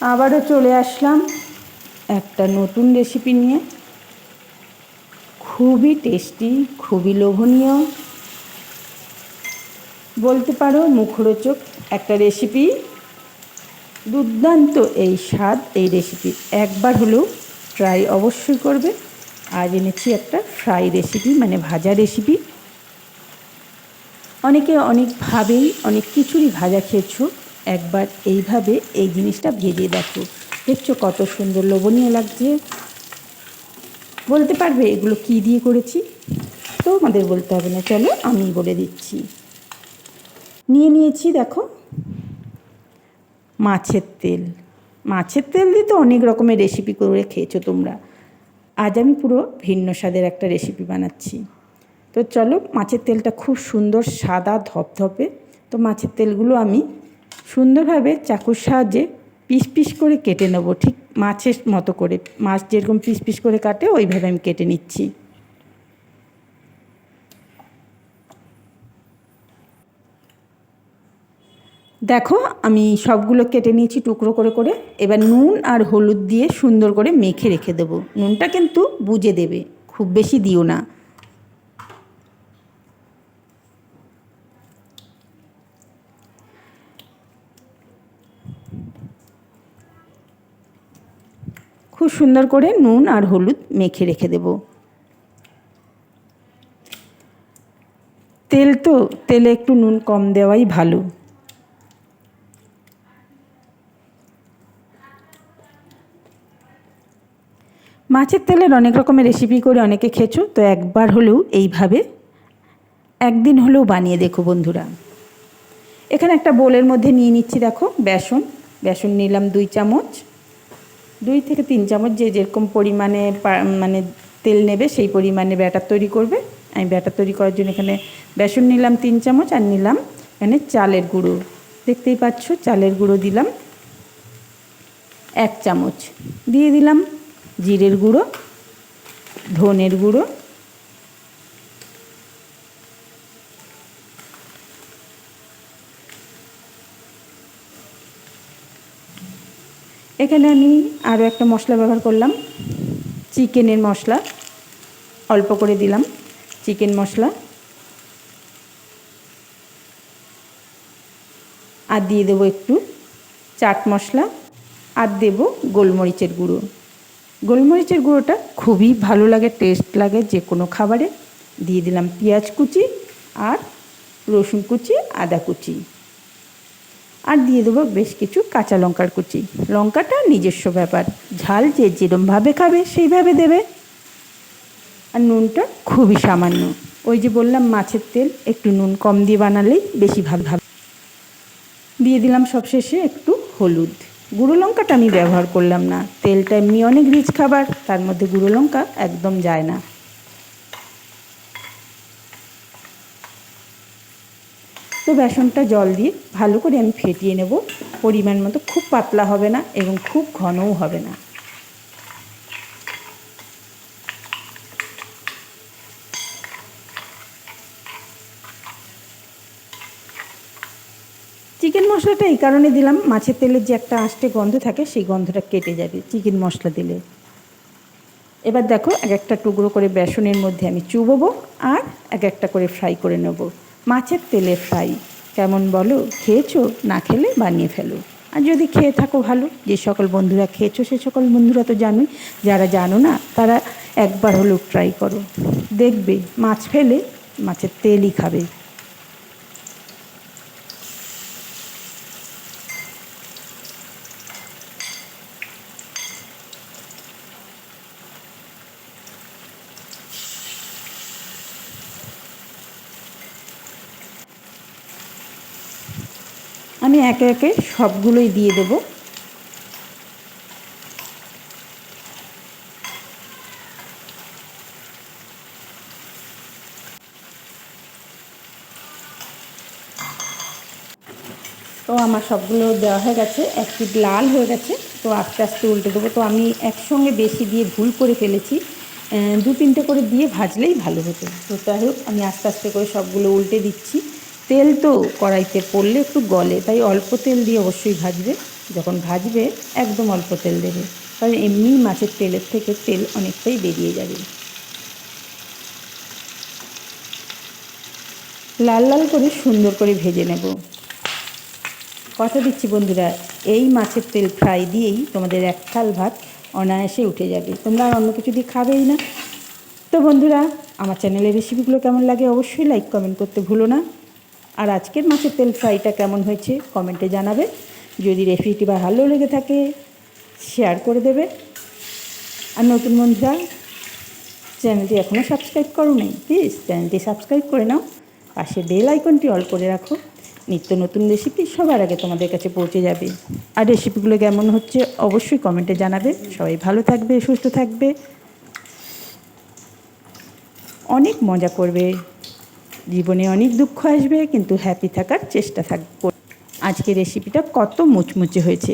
আবারও চলে আসলাম একটা নতুন রেসিপি নিয়ে। খুবই টেস্টি খুবই লোভনীয়। বলতে পারো মুখরোচক একটা রেসিপি দুর্দান্ত এই স্বাদ এই রেসিপি একবার হলেও ট্রাই অবশ্যই করবে। আজ এনেছি একটা ফ্রাই রেসিপি মানে ভাজা রেসিপি অনেকে অনেকভাবেই, অনেক কিছুরই ভাজা খেয়েছো। একবার এইভাবে এই জিনিসটা ভেজে দেখো। দেখছ কত সুন্দর লোভনীয় লাগছে। বলতে পারবে এগুলো কি দিয়ে করেছি? তো আমাদের বলতে হবে না, চলো আমি বলে দিচ্ছি। নিয়ে নিয়েছি দেখো মাছের তেল। মাছের তেল দিয়ে তো অনেক রকমের রেসিপি করে খেয়েছো তোমরা। আজ আমি পুরো ভিন্ন স্বাদের একটা রেসিপি বানাচ্ছি। তো চলো মাছের তেলটা খুব সুন্দর সাদা ধপধপে। তো মাছের তেলগুলো আমি সুন্দরভাবে চাকুর সাহায্যে পিস পিস করে কেটে নেব, ঠিক মাছের মতো করে। মাছ যেরকম পিস পিস করে কাটে, ওইভাবে আমি কেটে নিচ্ছি। দেখো, আমি সবগুলো কেটে নিয়েছি টুকরো করে করে। এবার নুন আর হলুদ দিয়ে সুন্দর করে মেখে রেখে দেবো। নুনটা কিন্তু বুঝে দেবে, খুব বেশি দিও না। খুব সুন্দর করে নুন আর হলুদ মেখে রেখে দেব। তেল তো, তেলে একটু নুন কম দেওয়াই ভালো। মাছের তেলের অনেক রকমের রেসিপি করে অনেকে খেয়েছো, তো একবার হলেও এইভাবে, একদিন হলেও বানিয়ে দেখো বন্ধুরা। এখানে একটা বোলের মধ্যে নিয়ে নিচ্ছি দেখো, বেসন। বেসন নিলাম দুই চামচ। দুই থেকে তিন চামচ যে যেরকম পরিমাণে মানে তেল নেবে সেই পরিমাণে ব্যাটার তৈরি করবে। আমি ব্যাটার তৈরি করার জন্য এখানে বেসন নিলাম তিন চামচ আর নিলাম এখানে চালের গুঁড়ো। দেখতেই পাচ্ছ, চালের গুঁড়ো দিলাম এক চামচ। দিয়ে দিলাম জিরের গুঁড়ো, ধনের গুঁড়ো এখানে আমি আরও একটা মশলা ব্যবহার করলাম। চিকেনের মশলা, অল্প করে দিলাম চিকেন মশলা। আর দিয়ে দেবো একটু চাট মশলা আর দেবো গোলমরিচের গুঁড়ো। গোলমরিচের গুঁড়োটা খুবই ভালো লাগে, টেস্ট লাগে যে কোনো খাবারে। দিয়ে দিলাম পেঁয়াজ কুচি আর রসুন কুচি, আদা কুচি। আর দিয়ে দেবো বেশ কিছু কাঁচা লঙ্কার কুচি। লঙ্কাটা নিজস্ব ব্যাপার। ঝাল যে যেরমভাবে খাবে সেইভাবে দেবে। আর নুনটা খুবই সামান্য। ওই যে বললাম, মাছের তেল একটু নুন কম দিয়ে বানালেই বেশি ভালো ভাবে দিয়ে দিলাম সবশেষে একটু হলুদ। গুঁড়ো লঙ্কাটা আমি ব্যবহার করলাম না। তেলটা এমনি অনেক রিচ খাবার, তার মধ্যে গুঁড়ো লঙ্কা একদম যায় না। তো বেসনটা জল দিয়ে ভালো করে আমি ফেটিয়ে নেব। পরিমাণ মতো খুব পাতলা হবে না এবং খুব ঘনও হবে না। চিকেন মশলাটা এই কারণে দিলাম, মাছের তেলের যে একটা আষ্টে গন্ধ থাকে সেই গন্ধটা কেটে যাবে চিকেন মশলা দিলে। এবার দেখো এক একটা টুকরো করে বেসনের মধ্যে আমি চুবোবো আর এক একটা করে ফ্রাই করে নেব। মাছের তেলে ফ্রাই। কেমন বলো? খেয়েছো? না খেলে বানিয়ে ফেলো। আর যদি খেয়ে থাকো ভালো, যে সকল বন্ধুরা খেয়েছো, সে সকল বন্ধুরা তো জানোই, যারা জানো না, তারা একবার হলেও ট্রাই করো। দেখবে, মাছ ফেলে মাছের তেলই খাবে। আমি একে একে সবগুলোই দিয়ে দেবো। তো আমার সবগুলো দেওয়া হয়ে গেছে। এক পিঠ লাল হয়ে গেছে। তো আস্তে আস্তে উল্টে দেবো। তো আমি একসঙ্গে বেশি দিয়ে ভুল করে ফেলেছি। দু তিনটে করে দিয়ে ভাজলেই ভালো হতো। তো যাই হোক, আমি আস্তে আস্তে করে সবগুলো উল্টে দিচ্ছি। তেল তো কড়াইতে পড়লে একটু গলে, তাই অল্প তেল দিয়ে অবশ্যই ভাজবে। যখন ভাজবে, একদম অল্প তেল দেবে। কারণ এমনি মাছের তেলের থেকে তেল অনেকটাই বেরিয়ে যাবে। লাল লাল করে সুন্দর করে ভেজে নেব। কথা দিচ্ছি বন্ধুরা, এই মাছের তেল ফ্রাই দিয়েই তোমাদের এক থাল ভাত অনায়াসে উঠে যাবে। তোমরা আর অন্য কিছু দিয়ে খাবেই না। তো বন্ধুরা, আমার চ্যানেলের রেসিপিগুলো কেমন লাগে অবশ্যই লাইক কমেন্ট করতে ভুলো না। আর আজকের মাছের তেল ফ্রাইটা কেমন হয়েছে কমেন্টে জানাবে। যদি রেসিপিটি বা ভালো লেগে থাকে শেয়ার করে দেবে। আর নতুন বন্ধুরা চ্যানেলটি এখনও সাবস্ক্রাইব করো নাই প্লিজ চ্যানেলটি সাবস্ক্রাইব করে নাও। পাশে বেল আইকনটি অল করে রাখো। নিত্য নতুন রেসিপি সবার আগে তোমাদের কাছে পৌঁছে যাবে। আর রেসিপিগুলো কেমন হচ্ছে অবশ্যই কমেন্টে জানাবে। সবাই ভালো থাকবে, সুস্থ থাকবে। অনেক মজা করবে। জীবনে অনেক দুঃখ আসবে কিন্তু হ্যাপি থাকার চেষ্টা থাকবে আজকে রেসিপিটা কত মুচমুচে হয়েছে।